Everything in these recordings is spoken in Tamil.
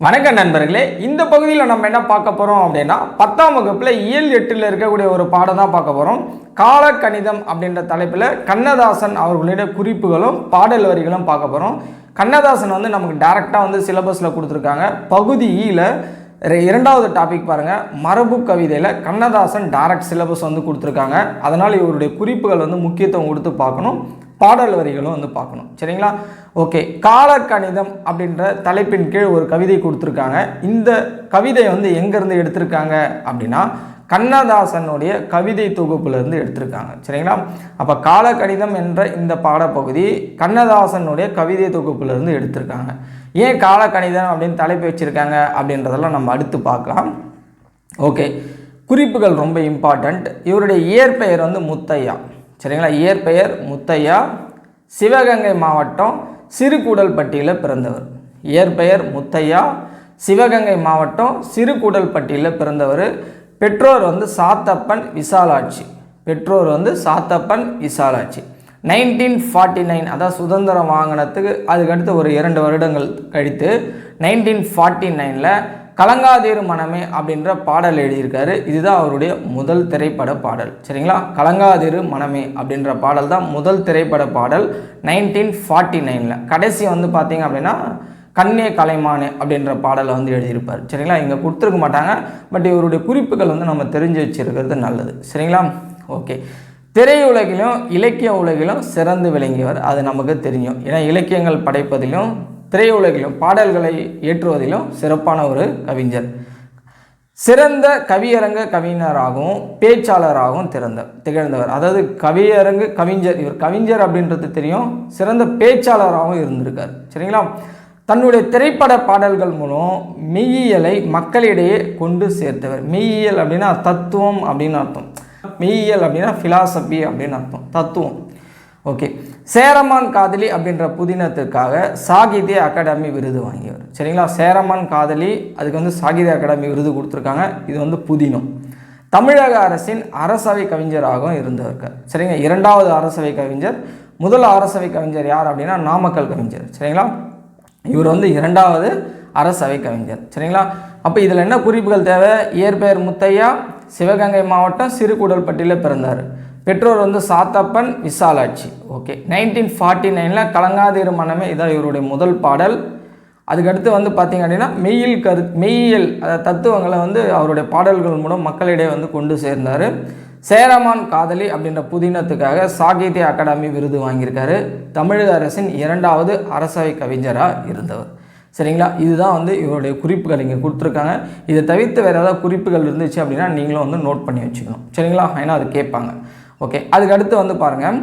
வணக்கம் நண்பர்களே இந்த பகுதியில் நம்ம என்ன பார்க்க போகிறோம் அப்படின்னா பத்தாம் வகுப்பில் இயல் எட்டில் இருக்கக்கூடிய ஒரு பாடம் தான் பார்க்க போகிறோம் கணிதம் அப்படின்ற தலைப்பில் கண்ணதாசன் அவர்களுடைய குறிப்புகளும் பாடல் வரிகளும் பார்க்க போகிறோம் கண்ணதாசன் வந்து நமக்கு டைரெக்டாக வந்து சிலபஸில் கொடுத்துருக்காங்க. பகுதி e ஈல இரண்டாவது டாபிக் பாருங்கள் மரபு கவிதையில் கண்ணதாசன் டைரக்ட் சிலபஸ் வந்து கொடுத்துருக்காங்க. அதனால் இவருடைய குறிப்புகள் வந்து முக்கியத்துவம் கொடுத்து பார்க்கணும். பாடல் வரிகளும் வந்து பார்க்கணும். சரிங்களா? ஓகே. காலக்கணிதம் அப்படின்ற தலைப்பின் கீழ் ஒரு கவிதை கொடுத்துருக்காங்க. இந்த கவிதை வந்து எங்கேருந்து எடுத்திருக்காங்க அப்படின்னா கண்ணதாசனுடைய கவிதை தொகுப்புலேருந்து எடுத்திருக்காங்க. சரிங்களா? அப்போ காலக்கணிதம் என்ற இந்த பாடப்பகுதி கண்ணதாசனுடைய கவிதை தொகுப்புலேருந்து எடுத்திருக்காங்க. ஏன் காலக்கணிதம் அப்படின்னு தலைப்பு வச்சுருக்காங்க அப்படின்றதெல்லாம் நம்ம அடுத்து பார்க்கலாம். ஓகே. குறிப்புகள் ரொம்ப இம்பார்ட்டண்ட் இவருடைய இயற்பெயர் வந்து முத்தையா. சரிங்களா? இயற்பெயர் முத்தையா சிவகங்கை மாவட்டம் சிறுகூடல்பட்டியில் பிறந்தவர். இயற்பெயர் முத்தையா சிவகங்கை மாவட்டம் சிறுகூடல்பட்டியில் பிறந்தவர். பெற்றோர் வந்து சாத்தப்பன் விசாலாட்சி. பெற்றோர் வந்து Sathappan Visalakshi. Nineteen forty nine அதாவது சுதந்திரம் வாங்கினத்துக்கு அதுக்கடுத்து ஒரு இரண்டு வருடங்கள் கழித்து நைன்டீன் ஃபார்ட்டி நைனில் கலங்காதேறு மனமே அப்படின்ற பாடல் எழுதியிருக்காரு. இதுதான் அவருடைய முதல் திரைப்பட பாடல். சரிங்களா? கலங்காதேறு மனமே அப்படின்ற பாடல் தான் முதல் திரைப்பட பாடல் நைன்டீன் ஃபார்ட்டி நைனில். கடைசி வந்து பார்த்தீங்க அப்படின்னா கண்ணே கலைமானே அப்படின்ற பாடலை வந்து எழுதியிருப்பார். சரிங்களா? இங்கே கொடுத்துருக்க மாட்டாங்க. பட் இவருடைய குறிப்புகள் வந்து நம்ம தெரிஞ்சு வச்சிருக்கிறது நல்லது. சரிங்களா? ஓகே. திரையுலகிலும் இலக்கிய உலகிலும் சிறந்து விளங்கியவர். அது நமக்கு தெரியும். ஏன்னா இலக்கியங்கள் படைப்பதிலும் திரையுலகிலும் பாடல்களை ஏற்றுவதிலும் சிறப்பான ஒரு கவிஞர். சிறந்த கவியரங்க கவிஞராகவும் பேச்சாளராகவும் திறந்த திகழ்ந்தவர். அதாவது கவியரங்கு கவிஞர் இவர் கவிஞர் அப்படின்றது தெரியும். சிறந்த பேச்சாளராகவும் இருந்திருக்கார். சரிங்களா? தன்னுடைய திரைப்பட பாடல்கள் மூலம் மெய்யியலை மக்களிடையே கொண்டு சேர்த்தவர். மெய்யியல் அப்படின்னா தத்துவம் அப்படின்னு அர்த்தம். மெய்யியல் அப்படின்னா ஃபிலாசபி அப்படின்னு அர்த்தம். தத்துவம். ஓகே. சேரமான் காதலி அப்படின்ற புதினத்துக்காக சாகித்ய அகாடமி விருது வாங்கியவர். சரிங்களா? சேரமான் காதலி அதுக்கு வந்து சாகித்ய அகாடமி விருது கொடுத்துருக்காங்க. இது வந்து புதினம். தமிழக அரசின் அரசவை கவிஞராகவும் இருந்தவர்கள் சரிங்க? இரண்டாவது அரசவை கவிஞர். முதல் அரசவை கவிஞர் யார் அப்படின்னா நாமக்கல் கவிஞர். சரிங்களா? இவர் வந்து இரண்டாவது அரசவை கவிஞர். சரிங்களா? அப்போ இதில் என்ன குறிப்புகள் தேவை? இயற்பெயர் முத்தையா சிவகங்கை மாவட்டம் சிறுகுடல்பட்டியில் பிறந்தார். பெற்றோர் வந்து Sathappan Visalakshi. Okay nineteen forty நைனில் கலங்காதிரு மனமே இதான் இவருடைய முதல் பாடல். அதுக்கடுத்து வந்து பார்த்திங்க அப்படின்னா மெய்யில் கரு மெய்யியல் அதாவது தத்துவங்களை வந்து அவருடைய பாடல்கள் மூலம் மக்களிடையே வந்து கொண்டு சேர்ந்தார். சேரமான் காதலி அப்படின்ற புதினத்துக்காக சாகித்ய அகாடமி விருது வாங்கியிருக்காரு. தமிழக அரசின் இரண்டாவது அரசவை கவிஞராக இருந்தவர். சரிங்களா? இதுதான் வந்து இவருடைய குறிப்புகள் இங்கே கொடுத்துருக்காங்க. இதை தவிர்த்து வேறு ஏதாவது குறிப்புகள் இருந்துச்சு அப்படின்னா நீங்களும் வந்து நோட் பண்ணி வச்சுக்கணும். சரிங்களா? ஏன்னா அது கேட்பாங்க. ஓகே அதுக்கு அடுத்து வந்து பாருங்கள்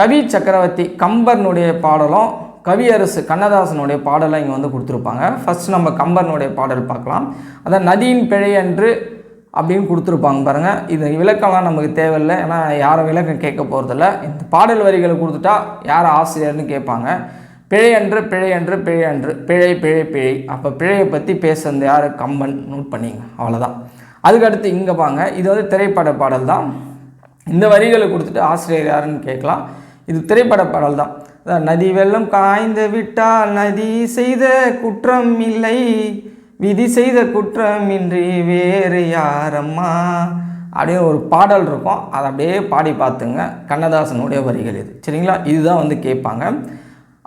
கவி சக்கரவர்த்தி கம்பர்னுடைய பாடலும் கவியரசு கண்ணதாசனுடைய பாடலாம் இங்கே வந்து கொடுத்துருப்பாங்க. ஃபஸ்ட் நம்ம கம்பர்னுடைய பாடல் பார்க்கலாம். அதான் நதியின் பிழை என்று அப்படின்னு கொடுத்துருப்பாங்க பாருங்கள் இது விளக்கம்லாம் நமக்கு தேவையில்லை. ஏன்னா யாரும் விளக்கம் கேட்க போகிறதில்ல இந்த பாடல் வரிகளை கொடுத்துட்டா யார் ஆசிரியர்னு கேட்பாங்க. பிழையன்று பிழையன்று பிழையன்று பிழை பிழை பிழை அப்போ பிழையை பற்றி பேசுறது யார்? கம்பன் நோட் பண்ணிங்க அவ்வளோதான் அதுக்கடுத்து இங்கே பாங்க இது வந்து திரைப்பட பாடல் தான் இந்த வரிகளை கொடுத்துட்டு ஆசிரியர் யாருன்னு கேட்கலாம். இது திரைப்பட பாடல் தான். அதான் நதி வெள்ளம் காய்ந்து விட்டால் நதி செய்த குற்றம் இல்லை. விதி செய்த குற்றமின்றி வேறு யாரம்மா? அப்படின்னு ஒரு பாடல் இருக்கும். அதை அப்படியே பாடி பார்த்துங்க. கண்ணதாசனுடைய வரிகள் இது. சரிங்களா? இதுதான் வந்து கேட்பாங்க.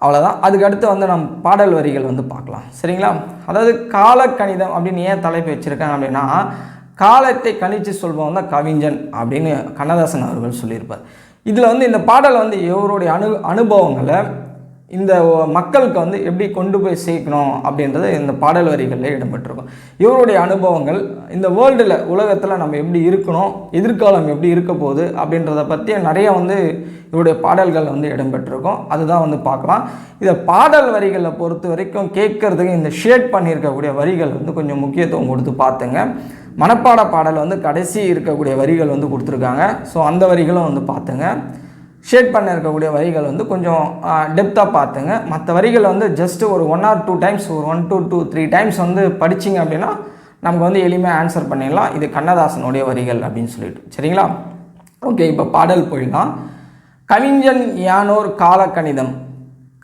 அவ்வளோதான் அதுக்கடுத்து வந்து நம்ம பாடல் வரிகள் வந்து பார்க்கலாம். சரிங்களா? அதாவது காலக்கணிதம் அப்படின்னு ஏன் தலைப்பு வச்சுருக்காங்க அப்படின்னா காலத்தை கணித்து சொல்பவன் தான் கவிஞன் அப்படின்னு கண்ணதாசன் அவர்கள் சொல்லியிருப்பார். இதில் வந்து இந்த பாடல் வந்து இவருடைய அனு அனுபவங்களை இந்த மக்களுக்கு வந்து எப்படி கொண்டு போய் சேர்க்கணும் அப்படின்றது இந்த பாடல் வரிகளில் இடம்பெற்றிருக்கும். இவருடைய அனுபவங்கள் இந்த வேர்ல்டில் உலகத்தில் நம்ம எப்படி இருக்கணும் எதிர்காலம் எப்படி இருக்க போகுது அப்படின்றத பற்றி நிறைய வந்து இவருடைய பாடல்கள் வந்து இடம்பெற்றிருக்கும். அதுதான் வந்து பார்க்கலாம். இதை பாடல் வரிகளை பொறுத்த வரைக்கும் கேட்குறதுக்கு இந்த ஷேட் பண்ணியிருக்கக்கூடிய வரிகள் வந்து கொஞ்சம் முக்கியத்துவம் கொடுத்து பார்த்துங்க. மனப்பாட பாடல் வந்து கடைசி இருக்கக்கூடிய வரிகள் வந்து கொடுத்துருக்காங்க. ஸோ அந்த வரிகளும் வந்து பார்த்துங்க. ஷேட் பண்ண இருக்கக்கூடிய வரிகள் வந்து கொஞ்சம் டெப்த்தாக பார்த்துங்க. மற்ற வரிகள் வந்து ஜஸ்ட்டு ஒரு ஒன் ஆர் டூ டைம்ஸ் ஒரு one two two three times வந்து படிச்சிங்க அப்படின்னா நமக்கு வந்து எளிமையாக ஆன்சர் பண்ணிடலாம். இது கண்ணதாசனுடைய வரிகள் அப்படின்னு சொல்லிட்டு. சரிங்களா? ஓகே இப்போ பாடல் போயிடலாம். கவிஞன் யானோர் காலக்கணிதம்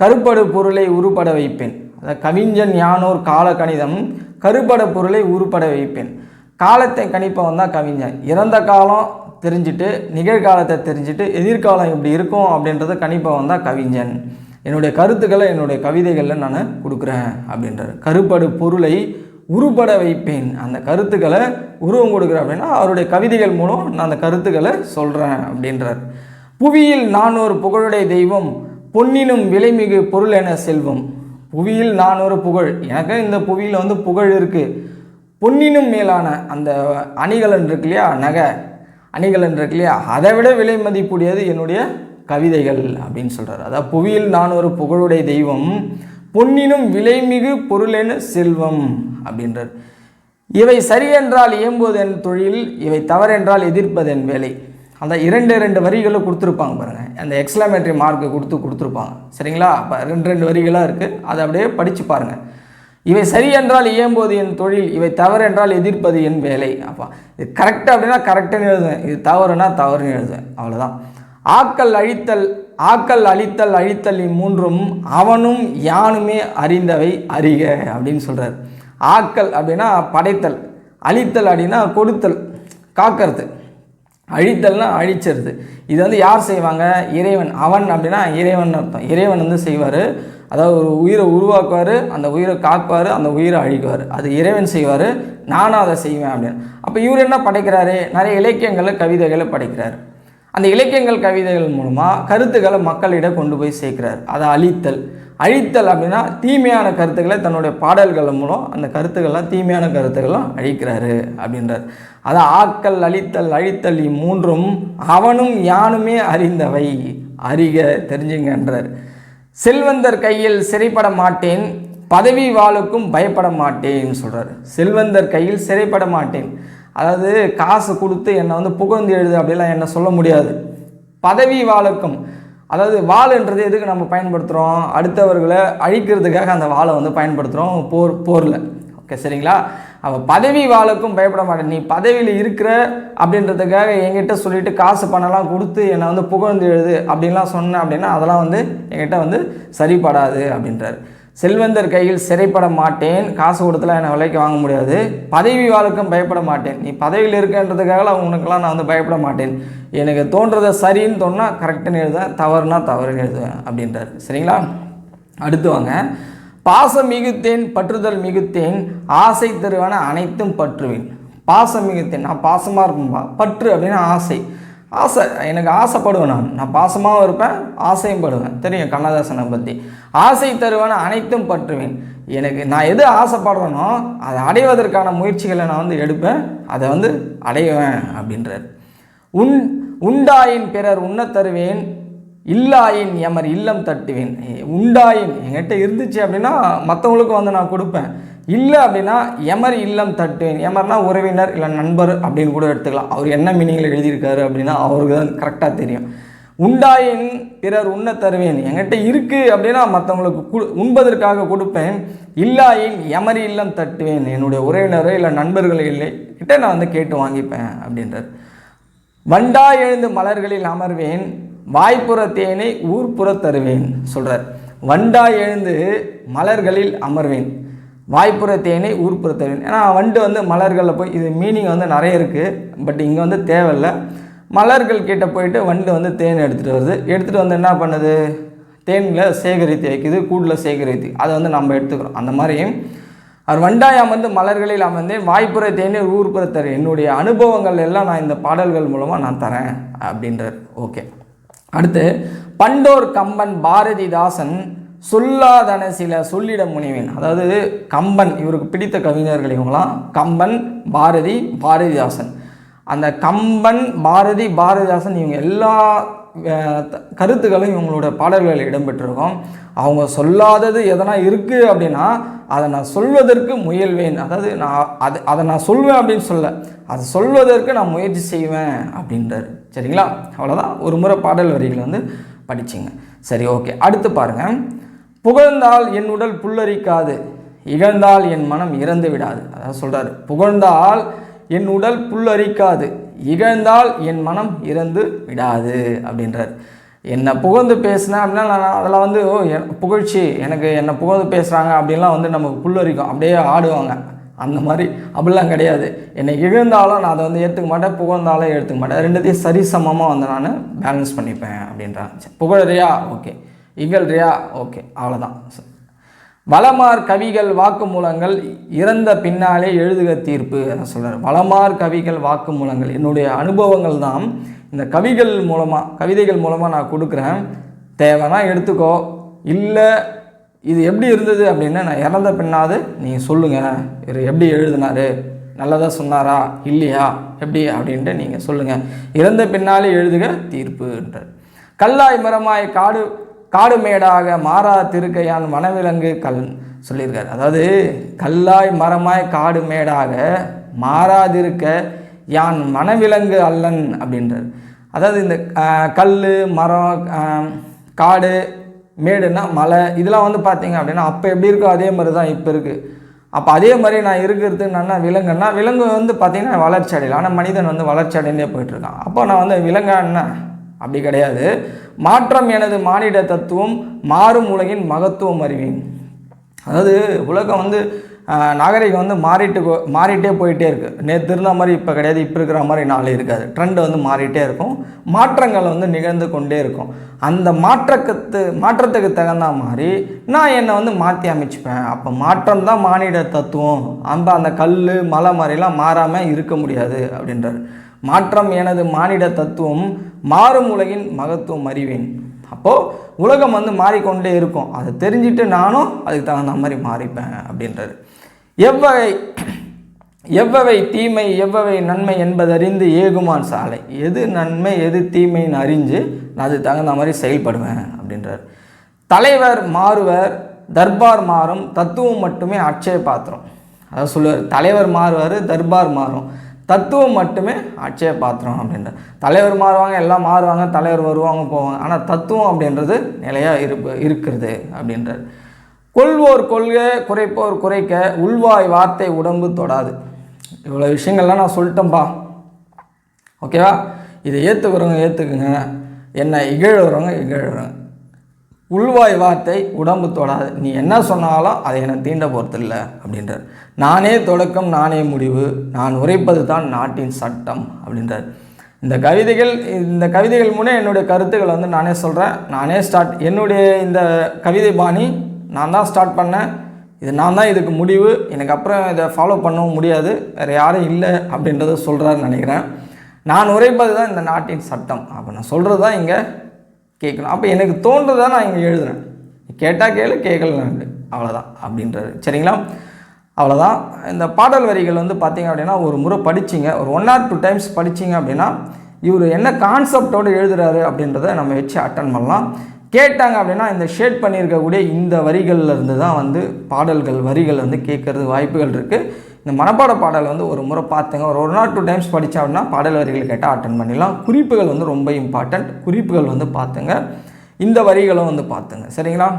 கருப்படு பொருளை உருப்பட வைப்பேன். அதாவது கவிஞன் யானோர் கால கணிதம் கருப்பட பொருளை உருப்பட வைப்பேன். காலத்தை கணிப்பவன் தான் கவிஞன். இறந்த காலம் தெரிஞ்சுட்டு நிகழ்காலத்தை தெரிஞ்சுட்டு எதிர்காலம் இப்படி இருக்கும் அப்படின்றத கணிப்பவன் தான் கவிஞன். என்னுடைய கருத்துக்களை என்னுடைய கவிதைகளில் நான் கொடுக்குறேன் அப்படின்றார். கருப்படு பொருளை உருப்பட வைப்பேன். அந்த கருத்துக்களை உருவம் கொடுக்குறேன் அப்படின்னா அவருடைய கவிதைகள் மூலம் நான் அந்த கருத்துக்களை சொல்கிறேன் அப்படின்றார். புவியில் நான் ஒரு புகழுடைய தெய்வம் பொன்னினும் விலைமிகு பொருள் என செல்வம். புவியில் நான் ஒரு புகழ். எனக்கு இந்த புவியில் வந்து புகழ் இருக்குது பொன்னினும் மேலான அந்த அணிகலன் இருக்கு இல்லையா நகை அணிகலன் இருக்கு இல்லையா அதை விட விலை மதிப்புடையது என்னுடைய கவிதைகள் அப்படின்னு சொல்கிறார் அதாவது புவியில் நான் ஒரு புகழுடைய தெய்வம் பொன்னினும் விலைமிகு பொருளென செல்வம் அப்படின்றார். இவை சரியென்றால் இயம்புவது என் தொழில் இவை தவறென்றால் எதிர்ப்பது என் வேலை. அந்த இரண்டு ரெண்டு வரிகளை கொடுத்துருப்பாங்க பாருங்கள் அந்த எக்ஸ்லாமேட்ரி மார்க்கு கொடுத்து கொடுத்துருப்பாங்க. சரிங்களா? அப்போ ரெண்டு ரெண்டு வரிகளாக இருக்குது அதை அப்படியே படித்து பாருங்கள் இவை சரி என்றால் இயம்போது என் தொழில் இவை தவறு என்றால் எதிர்ப்பது என் வேலை. அப்பா இது கரெக்ட் அப்படின்னா கரெக்டுன்னு எழுதுவேன். இது தவறுனா தவறுன்னு எழுதுவேன். அவ்வளோதான் ஆக்கல் அழித்தல் ஆக்கல் அழித்தல் அழித்தல் இம்மூன்றும் அவனும் யானுமே அறிந்தவை அறிக அப்படின்னு சொல்கிறார் ஆக்கல் அப்படின்னா படைத்தல் அழித்தல் அப்படின்னா கொடுத்தல் காக்கிறது. அழித்தல்னா அழிச்சிருது. இது வந்து யார் செய்வாங்க? இறைவன். அவன் அப்படின்னா இறைவன் அர்த்தம். இறைவன் வந்து செய்வார் அதாவது ஒரு உயிரை உருவாக்குவார் அந்த உயிரை காப்பார் அந்த உயிரை அழிக்குவார். அது இறைவன் செய்வார் நானும் அதை செய்வேன் அப்படின்னு. அப்போ இவர் என்ன படைக்கிறாரு? நிறைய இலக்கியங்களை கவிதைகளை படைக்கிறார். அந்த இலக்கியங்கள் கவிதைகள் மூலமாக கருத்துக்களை மக்களிடம் கொண்டு போய் சேர்க்கிறார். அதை அழித்தல். அழித்தல் அப்படின்னா தீமையான கருத்துக்களை தன்னுடைய பாடல்கள் மூலம் அந்த கருத்துக்கள்லாம் தீமையான கருத்துக்கள்லாம் அழிக்கிறாரு அப்படின்றார். அதை ஆக்கல் அழித்தல் அழித்தல் இம்மூன்றும் அவனும் யானுமே அறிந்தவை. அறிக தெரிஞ்சுங்கன்றார். செல்வந்தர் கையில் சிறைப்பட மாட்டேன் பதவி வாளுக்கும் பயப்பட மாட்டேன்னு சொல்கிறார் செல்வந்தர் கையில் சிறைப்பட மாட்டேன். அதாவது காசு கொடுத்து என்னை வந்து புகழ்ந்து எழுது அப்படிலாம் என்ன சொல்ல முடியாது. பதவி வாளுக்கும் அதாவது வாள்ன்றது எதுக்கு நம்ம பயன்படுத்துகிறோம் அடுத்தவர்களை அழிக்கிறதுக்காக அந்த வாளை வந்து பயன்படுத்துகிறோம் போர் போரில். ஓகே சரிங்களா? அவள் பதவி வாளுக்கும் பயப்பட மாட்டேன். நீ பதவியில் இருக்கிற அப்படின்றதுக்காக என்கிட்ட சொல்லிட்டு காசு பணம்லாம் கொடுத்து என்னை வந்து புகழ்ந்து எழுது அப்படின்லாம் சொன்னேன் அப்படின்னா அதெல்லாம் வந்து என்கிட்ட வந்து சரிப்படாது அப்படின்றார். செல்வந்தர் கையில் சிறைப்பட மாட்டேன். காசு கொடுத்துலாம் என்னை விலைக்கு வாங்க முடியாது. பதவி வாழ்க்கும் பயப்பட மாட்டேன். நீ பதவியில் இருக்கன்றதுக்காக உனக்கெல்லாம் நான் வந்து பயப்பட மாட்டேன். எனக்கு தோன்றதை சரின்னு சொன்னால் கரெக்டுன்னு எழுதுவேன். தவறுனா தவறுன்னு எழுதுவேன் அப்படின்றார். சரிங்களா? அடுத்து வாங்க. பாசம் மிகுத்தேன் பற்றுதல் மிகுத்தேன் ஆசை தருவன அனைத்தும் பற்றுவேன். பாசம் மிகுத்தேன். நான் பாசமாக இருப்பேன்பா பற்று அப்படின்னா ஆசை. ஆசை எனக்கு ஆசைப்படுவேன் நான். நான் பாசமாகவும் இருப்பேன் ஆசையும் படுவேன். தெரியும் கண்ணதாசனை பற்றி ஆசை தருவன அனைத்தும் பற்றுவேன். எனக்கு நான் எது ஆசைப்படுறேனோ அதை அடைவதற்கான முயற்சிகளை நான் வந்து எடுப்பேன். அதை வந்து அடைவேன் அப்படின்றார். உன் உண்டாயின் பிறர் உண்ணத் தருவேன் இல்லாயின் எமர் இல்லம் தட்டுவேன். உண்டாயின். என்கிட்ட இருந்துச்சு அப்படின்னா மற்றவங்களுக்கும் வந்து நான் கொடுப்பேன். இல்லை அப்படின்னா எமர் இல்லம் தட்டுவேன். எமர்னா உறவினர் இல்லை நண்பர் அப்படின்னு கூட எடுத்துக்கலாம். அவர் என்ன மீனிங்கில் எழுதியிருக்காரு அப்படின்னா அவருக்கு தான் கரெக்டாக தெரியும். உண்டாயின் பிறர் உண்ண தருவேன். என்கிட்ட இருக்குது அப்படின்னா மற்றவங்களுக்கு கு உண்பதற்காக கொடுப்பேன். இல்லாயின் எமரி இல்லம் தட்டுவேன். என்னுடைய உறவினரோ இல்லை நண்பர்களோ இல்லை கிட்ட நான் வந்து கேட்டு வாங்கிப்பேன் அப்படின்றார். வண்டா எழுந்து மலர்களில் அமர்வேன். வாய்ப்புற தேனை ஊர்ப்புற தருவேன் சொல்கிறார் வண்டா எழுந்து மலர்களில் அமர்வேன். வாய்ப்புற தேனை ஊர்ப்புற தருவேன். ஏன்னா வண்டு வந்து மலர்களில் போய் இது மீனிங் வந்து நிறைய இருக்குது பட் இங்கே வந்து தேவையில்லை. மலர்கள் கிட்ட போயிட்டு வண்டு வந்து தேன் எடுத்துகிட்டு வருது. எடுத்துகிட்டு வந்து என்ன பண்ணுது? தேனில் சேகரித்து வைக்குது கூடில் சேகரித்து. அதை வந்து நம்ம எடுத்துக்கிறோம். அந்த மாதிரி அவர் வண்டாய் அமர்ந்து மலர்களில் அமர்ந்தேன். வாய்ப்புற தேனே ஊர்ப்புற தரேன் என்னுடைய அனுபவங்கள் எல்லாம் நான் இந்த பாடல்கள் மூலமாக நான் தரேன் அப்படின்றார். ஓகே அடுத்து பண்டோர் கம்பன் பாரதிதாசன் சொல்லாதன சில சொல்லிட முனைவேன். அதாவது கம்பன் இவருக்கு பிடித்த கவிஞர்கள் இவங்களாம். கம்பன் பாரதி பாரதிதாசன். அந்த கம்பன் பாரதி பாரதிதாசன் இவங்க எல்லா த- கருத்துக்களும் இவங்களோட பாடல்களில் இடம்பெற்றிருக்கும். அவங்க சொல்லாதது எதனா இருக்குது அப்படின்னா அதை நான் சொல்வதற்கு முயல்வேன். அதாவது நான் அது அதை நான் சொல்வேன் அப்படின்னு சொல்ல அதை சொல்வதற்கு நான் முயற்சி செய்வேன் அப்படின்றார். சரிங்களா? அவ்வளோதான் ஒரு முறை பாடல் வரிகளை வந்து படிச்சிங்க. சரி ஓகே. அடுத்து பாருங்கள் புகழ்ந்தால் என் உடல் புல்லரிக்காது இகழ்ந்தால் என் மனம் இறந்து விடாது. அதாவது சொல்கிறார் புகழ்ந்தால் என் உடல் புல்லரிக்காது. இகழ்ந்தால் என் மனம் இறந்து விடாது அப்படின்றார். என்னை புகழ்ந்து பேசினேன் அப்படின்னா நான் அதில் வந்து ஓ புகழ்ச்சி எனக்கு என்னை புகழ்ந்து பேசுகிறாங்க அப்படின்லாம் வந்து நமக்கு புல்லரிக்கும். அப்படியே ஆடுவாங்க. அந்த மாதிரி அப்படிலாம் கிடையாது. என்னை இழந்தாலும் நான் அதை வந்து ஏற்றுக்க மாட்டேன். புகழ்ந்தாலும் எடுத்துக்க மாட்டேன். ரெண்டுத்தையும் சரிசமமாக வந்து நான் பேலன்ஸ் பண்ணிப்பேன் அப்படின்றாங்க. புகழறியா? ஓகே. இகழ்றியா? ஓகே. அவ்வளோதான் வளமார் கவிகள் வாக்குமூலங்கள் இறந்த பின்னாலே எழுதுக தீர்ப்பு அதை சொல்கிறார் வளமார் கவிகள் வாக்குமூலங்கள். என்னுடைய அனுபவங்கள் தான் இந்த கவிகள் மூலமாக கவிதைகள் மூலமாக நான் கொடுக்குறேன். தேவைன்னா எடுத்துக்கோ. இல்லை இது எப்படி இருந்தது அப்படின்னு நான் இறந்த பின்னாது நீங்கள் சொல்லுங்கள் இவர் எப்படி எழுதினாரு? நல்லதாக சொன்னாரா? இல்லையா? எப்படி? அப்படின்ட்டு நீங்கள் சொல்லுங்கள் இறந்த பின்னாலே எழுதுக தீர்ப்புன்றார். கல்லாய் மரமாய் காடு காடு மேடாக மாறா திருக்கையான் வனவிலங்கு கல் சொல்லியிருக்காரு. அதாவது கல்லாய் மரமாய் காடு மேடாக மாறாதிருக்க யான் வனவிலங்கு அல்லன் அப்படின்றார். அதாவது இந்த கல் மரம் காடு மேடுன்னா மலை இதெல்லாம் வந்து பார்த்தீங்க அப்படின்னா அப்போ எப்படி இருக்கோ அதே மாதிரி தான் இப்போ இருக்குது அப்போ அதே மாதிரி நான் இருக்கிறது என்னென்னா விலங்குன்னா விலங்கு வந்து பார்த்தீங்கன்னா வளர்ச்சி அடையல. ஆனால் மனிதன் வந்து வளர்ச்சி அடைந்தே போயிட்டுருக்கான் அப்போ நான் வந்து விலங்கான்னா அப்படி கிடையாது. மாற்றம் எனது மானிட தத்துவம் மாறும் உலகின் மகத்துவம் அறிவேன். அதாவது உலகம் வந்து நாகரிகம் வந்து மாறிட்டு மாறிட்டே போயிட்டே இருக்குது நேற்று இருந்த மாதிரி இப்போ கிடையாது இப்போ இருக்கிற மாதிரி நாளே இருக்காது. ட்ரெண்ட் வந்து மாறிட்டே இருக்கும். மாற்றங்கள் வந்து நிகழ்ந்து கொண்டே இருக்கும். அந்த மாற்றத்துக்கு மாற்றத்துக்கு தகுந்த மாதிரி நான் என்னை வந்து மாற்றி அமைச்சுப்பேன். அப்போ மாற்றம் தான் மானிட தத்துவம். அந்த அந்த கல் மலை மாதிரிலாம் மாறாமல் இருக்க முடியாது அப்படின்றார். மாற்றம் எனது மானிட தத்துவம் மாறும் உலகின் மகத்துவம் அறிவேன். அப்போது உலகம் வந்து மாறிக்கொண்டே இருக்கும். அதை தெரிஞ்சுட்டு நானும் அதுக்கு தகுந்த மாதிரி மாறிப்பேன் அப்படின்றது. எவ்வகை எவ்வகை தீமை எவ்வகை நன்மை என்பதறிந்து ஏகுமான் சாலை. எது நன்மை எது தீமைன்னு அறிஞ்சு நான் அதுக்கு தகுந்த மாதிரி செயல்படுவேன் அப்படின்றார். தலைவர் மாறுவர் தர்பார் மாறும் தத்துவம் மட்டுமே அட்சய பாத்திரம். அதாவது சொல்லுவார் தலைவர் மாறுவார் தர்பார் மாறும். தத்துவம் மட்டுமே ஆட்சியை பாத்திரம் அப்படின்ற தலைவர் மாறுவாங்க எல்லாம் மாறுவாங்க தலைவர் வருவாங்க போவாங்க. ஆனால் தத்துவம் அப்படின்றது நிலையாக இருப்பு இருக்கிறது அப்படின்றார். கொள்வோர் கொள்க குறைப்போர் குறைக்க உள்வாய் வார்த்தை உடம்பு தொடாது. இவ்வளோ விஷயங்கள்லாம் நான் சொல்லிட்டேன்ப்பா ஓகேவா? இதை ஏற்றுக்கிறவங்க ஏற்றுக்குங்க என்னை இகழ்கிறவங்க இகழ்கிறவங்க உள்வாய் வார்த்தை உடம்பு தொடாது. நீ என்ன சொன்னாலும் அதை என்னை தீண்ட போகிறதில்ல அப்படின்றார். நானே தொடக்கம் நானே முடிவு நான் உரைப்பது தான் நாட்டின் சட்டம் அப்படின்றார். இந்த கவிதைகள் இந்த கவிதைகள் மூலம் என்னுடைய கருத்துக்களை வந்து நானே சொல்கிறேன் நானே ஸ்டார்ட் என்னுடைய இந்த கவிதை பாணி நான் தான் ஸ்டார்ட் பண்ணேன். இது நான் தான் இதுக்கு முடிவு. எனக்கு அப்புறம் இதை ஃபாலோ பண்ணவும் முடியாது. வேறு யாரும் இல்லை அப்படின்றத சொல்கிறாருன்னு நினைக்கிறேன். நான் உரைப்பது தான் இந்த நாட்டின் சட்டம். அப்போ நான் சொல்கிறது தான் இங்கே கேட்கணும். அப்போ எனக்கு தோன்றதை நான் இங்கே எழுதுனேன் கேட்டால் கேளு கேட்கலாம் அவ்வளோதான் அப்படின்றது. சரிங்களா? அவ்வளோதான் இந்த பாடல் வரிகள் வந்து பார்த்திங்க அப்படின்னா ஒரு முறை படிச்சிங்க. ஒரு ஒன் ஆர் டூ டைம்ஸ் படிச்சிங்க அப்படின்னா இவர் என்ன கான்செப்டோடு எழுதுறாரு அப்படின்றத நம்ம வச்சு அட்டன் பண்ணலாம். கேட்டாங்க அப்படின்னா இந்த ஷேட் பண்ணியிருக்கக்கூடிய இந்த வரிகளில் இருந்து தான் வந்து பாடல்கள் வரிகள் வந்து கேட்கறது வாய்ப்புகள் இருக்குது இந்த மனப்பாட பாடல் வந்து ஒரு முறை பார்த்துங்க. ஒரு ஒரு நாள் டூ டைம்ஸ் படித்தா அப்படின்னா பாடல் வரிகள் கேட்டால் அட்டன் பண்ணிடலாம். குறிப்புகள் வந்து ரொம்ப இம்பார்ட்டண்ட் குறிப்புகள் வந்து பார்த்துங்க. இந்த வரிகளும் வந்து பார்த்துங்க. சரிங்களா?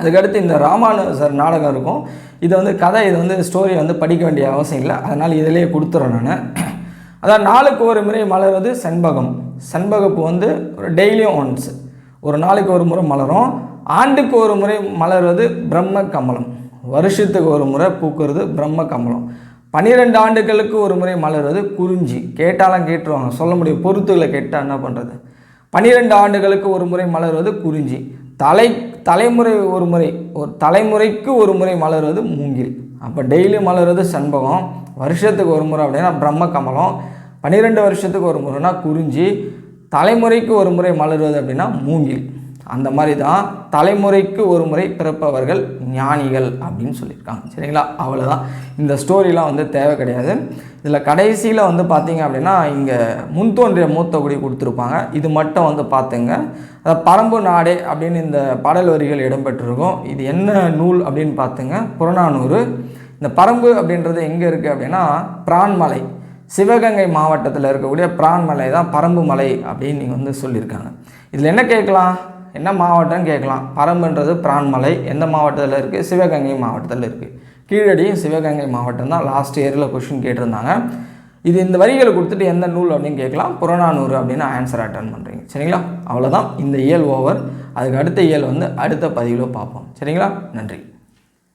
அதுக்கடுத்து இந்த ராமானுஜர் நாடகம் இருக்கும். இது வந்து கதை இது வந்து ஸ்டோரி வந்து படிக்க வேண்டிய அவசியம் இல்லை. அதனால் இதிலேயே கொடுத்துறேன் நான். அதான் நாளுக்கு ஒரு முறை மலர்வது செண்பகம். செண்பகப்பு வந்து ஒரு டெய்லியும் ஒன்ஸ் ஒரு நாளைக்கு ஒரு முறை மலரும். ஆண்டுக்கு ஒரு முறை மலர்வது பிரம்ம கமலம். வருஷத்துக்கு ஒரு முறை பூக்கிறது பிரம்ம கமலம் பன்னிரெண்டு ஆண்டுகளுக்கு ஒரு முறை மலர்வது குறிஞ்சி. கேட்டாலும் கேட்டுருவாங்க. சொல்ல முடியும். பொறுத்துகளை கேட்டால் என்ன பண்ணுறது பன்னிரெண்டு ஆண்டுகளுக்கு ஒரு முறை மலர்வது குறிஞ்சி. தலை தலைமுறை ஒரு முறை ஒரு தலைமுறைக்கு ஒரு முறை மலர்வது மூங்கில். அப்போ டெய்லி மலர்வது சண்பகம். வருஷத்துக்கு ஒரு முறை அப்படின்னா பிரம்ம கமலம் பன்னிரெண்டு வருஷத்துக்கு ஒரு முறைனா குறிஞ்சி. தலைமுறைக்கு ஒரு முறை மலர்வது அப்படின்னா மூங்கில். அந்த மாதிரி தான் தலைமுறைக்கு ஒரு முறை பிறப்பவர்கள் ஞானிகள் அப்படின்னு சொல்லியிருக்காங்க. சரிங்களா? அவ்வளோதான் இந்த ஸ்டோரிலாம் வந்து தேவை கிடையாது. இதில் கடைசியில் வந்து பார்த்தீங்க அப்படின்னா இங்கே முன்தோன்றிய மூத்த குடி கொடுத்துருப்பாங்க. இது மட்டும் வந்து பார்த்துங்க அதை பரம்பு நாடே அப்படின்னு இந்த பாடல் வரிகள் இடம்பெற்றிருக்கும். இது என்ன நூல் அப்படின்னு பார்த்துங்க புறநானூறு. இந்த பரம்பு அப்படின்றது எங்கே இருக்குது அப்படின்னா பிரான்மலை. சிவகங்கை மாவட்டத்தில் இருக்கக்கூடிய பிரான்மலை தான் பரம்பு மலை அப்படின்னு நீங்கள் வந்து சொல்லியிருக்காங்க. இதில் என்ன கேட்கலாம்? என்ன மாவட்டம்னு கேட்கலாம். பரம்புன்றது பிரான்மலை. எந்த மாவட்டத்தில் இருக்குது சிவகங்கை மாவட்டத்தில் இருக்குது கீழடியும் சிவகங்கை மாவட்டம் தான் லாஸ்ட் இயரில் கொஷின் கேட்டிருந்தாங்க. இது இந்த வரிகளை கொடுத்துட்டு எந்த நூல் அப்படின்னு கேட்கலாம். புறநானூறு அப்படின்னு ஆன்சர் அட்டன் பண்ணுறீங்க சரிங்களா? அவ்வளோதான் இந்த இயல் ஓவர் அதுக்கு அடுத்த இயல் வந்து அடுத்த பதிவில் பார்ப்போம். சரிங்களா? நன்றி.